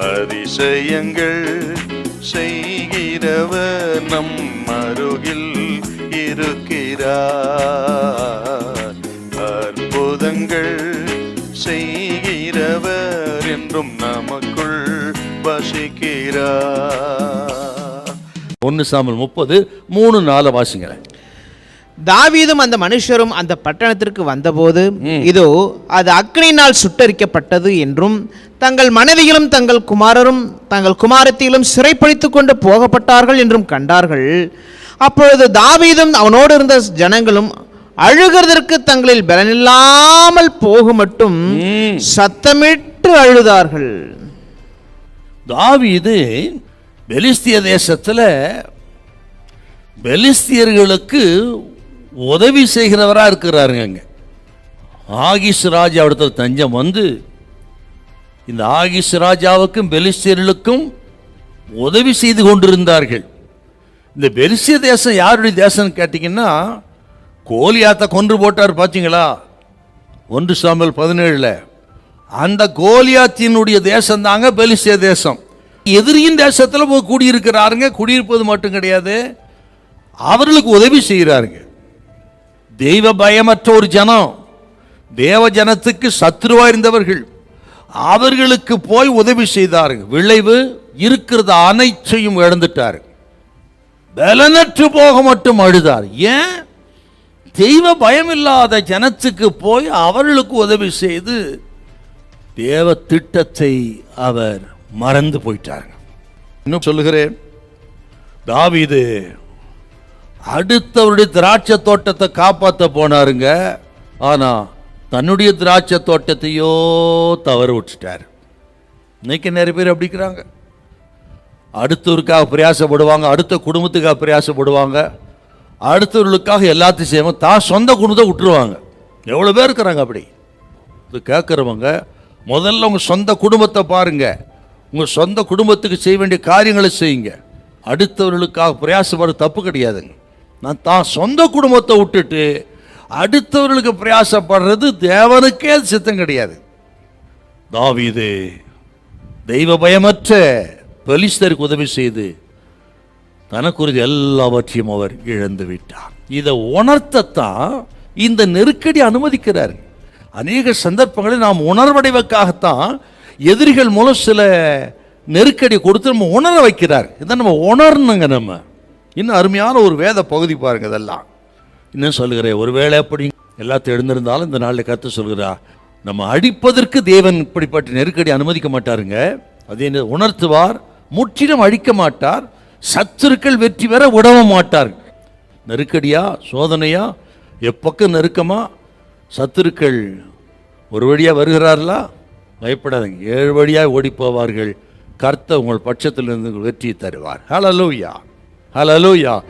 அதிசயங்கள் செய்கிறவர் நம் அருகில் இருக்கிறார். அற்புதங்கள் செய்கிறவர் என்றும் நமக்குள் வசிக்கிறார். ஒன்று சாமல் முப்பது மூணு நாலு வாசிங்களேன். தாவீதும் அந்த மனுஷரும் அந்த பட்டணத்திற்கு வந்தபோது இதோ அது அக்னியினால் சுட்டரிக்கப்பட்டது என்றும் தங்கள் மனைவிகளும் தங்கள் குமாரரும் தங்கள் குமாரத்திகளும் சிறைப்படுத்திக் கொண்டு போகப்பட்டார்கள் என்றும் கண்டார்கள். அப்பொழுது தாவீதும் அவனோடு இருந்த ஜனங்களும் அழுகிறதற்கு தங்களில் பலனில்லாமல் போக மட்டும் சத்தமிட்டு அழுதார்கள். தாவீது பெலிஸ்திய தேசத்தில் பெலிஸ்தியர்களுக்கு உதவி செய்கிறவராக இருக்கிறாருங்க அங்க. ஆகிஸ் ராஜா இடத்துல தஞ்சம் வந்து இந்த ஆகிஸ் ராஜாவுக்கும் பெலிஸ்தீர்களுக்கும் உதவி செய்து கொண்டிருந்தார்கள். இந்த பெலிஸ்திய தேசம் யாருடைய தேசம்னு கேட்டிங்கன்னா கோலியாத்தை கொன்று போட்டார் பார்த்தீங்களா ஒன்று சாம்பல் பதினேழில். அந்த கோலியாத்தினுடைய தேசம் தாங்க பெலிசிய தேசம். எதிரியின் தேசத்தில் போய் குடியிருக்கிறாருங்க குடியிருப்பது மட்டும் கிடையாது அவர்களுக்கு உதவி செய்கிறாருங்க. தெய்வ பயமற்ற ஒரு ஜனம் தேவ ஜனத்துக்கு சத்ருவா இருந்தவர்கள் அவர்களுக்கு போய் உதவி செய்தாருங்க விளைவு இருக்கிறது அனைத்தையும் இழந்துட்டாரு. பலனற்று போக மட்டும் அழுதார். ஏன்? தெய்வ பயமில்லாத ஜனத்துக்கு போய் அவர்களுக்கு உதவி செய்து தேவ திட்டத்தை அவர் மறந்து போயிட்டார். இன்னும் சொல்லுகிறேன் தாவிது அடுத்தவருடைய திராட்சை தோட்டத்தை காப்பாற்ற போனாருங்க. ஆனா தன்னுடைய திராட்சை தோட்டத்தையோ தவறு விட்டுட்டார். இன்னைக்கு நிறைய பேர் அப்படிக்கிறாங்க அடுத்தவருக்காக பிரயாசப்படுவாங்க அடுத்த குடும்பத்துக்காக பிரயாசப்படுவாங்க. அடுத்தவர்களுக்காக எல்லாத்தையும் செய்வாங்க. தான் சொந்த குடும்பத்தை விட்டுருவாங்க. எவ்வளோ பேர் இருக்கிறாங்க அப்படி? இது கேட்குறவங்க முதல்ல உங்கள் சொந்த குடும்பத்தை பாருங்கள் உங்கள் சொந்த குடும்பத்துக்கு செய்ய வேண்டிய காரியங்களை செய்யுங்க. அடுத்தவர்களுக்காக பிரயாசப்படுறது தப்பு கிடையாதுங்க. நான் தான் சொந்த குடும்பத்தை விட்டுட்டு அடுத்தவர்களுக்கு பிரயாசப்படுறது தேவனுக்கே அது சித்தம் கிடையாது. தாவிது தெய்வ பயமற்ற பெலிஸ்தருக்கு உதவி செய்து தனக்குரிய எல்லாவற்றையும் அவர் இழந்து விட்டார். இதை உணர்த்தத்தான் இந்த நெருக்கடி அனுமதிக்கிறார். அநேக சந்தர்ப்பங்களில் நாம் உணர்வடைவதற்காகத்தான் எதிரிகள் மூலம் சில நெருக்கடி கொடுத்து நம்ம உணர வைக்கிறார். இதை நம்ம உணரணுங்க நம்ம. இன்னும் அருமையான ஒரு வேத பகுதி பாருங்க இதெல்லாம். இன்னும் சொல்கிறேன் ஒருவேளை அப்படி எல்லாத்தையும் எழுந்திருந்தாலும் இந்த நாளில் கற்று சொல்கிறா நம்ம அடிப்பதற்கு தேவன் இப்படிப்பட்ட நெருக்கடி அனுமதிக்க மாட்டாருங்க. அதே உணர்த்துவார் முற்றிலும் அழிக்க மாட்டார் சத்துருக்கள் வெற்றி பெற உடவ மாட்டார். நெருக்கடியா சோதனையா எப்பக்கம் நெருக்கமா சத்துருக்கள் ஒரு வழியாக வருகிறார்களா? பயப்படாதீங்க ஏழு வழியாக ஓடி போவார்கள். உங்கள் பட்சத்தில் இருந்து வெற்றி தருவார். Hallelujah Hallelujah.